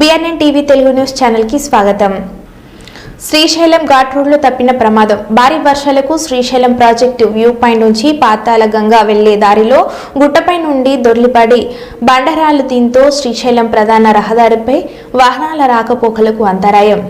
BNN TV Telugu news ఛానల్కి స్వాగతం. శ్రీశైలం ఘాట్ రోడ్లో తప్పిన ప్రమాదం. భారీ వర్షాలకు శ్రీశైలం ప్రాజెక్టు వ్యూ పాయింట్ నుంచి పాతాల గంగా వెళ్ళే దారిలో గుట్టపై నుండి దొర్లిపడి బండరాలు దీంతో శ్రీశైలం ప్రధాన రహదారిపై వాహనాల రాకపోకలకు అంతరాయం.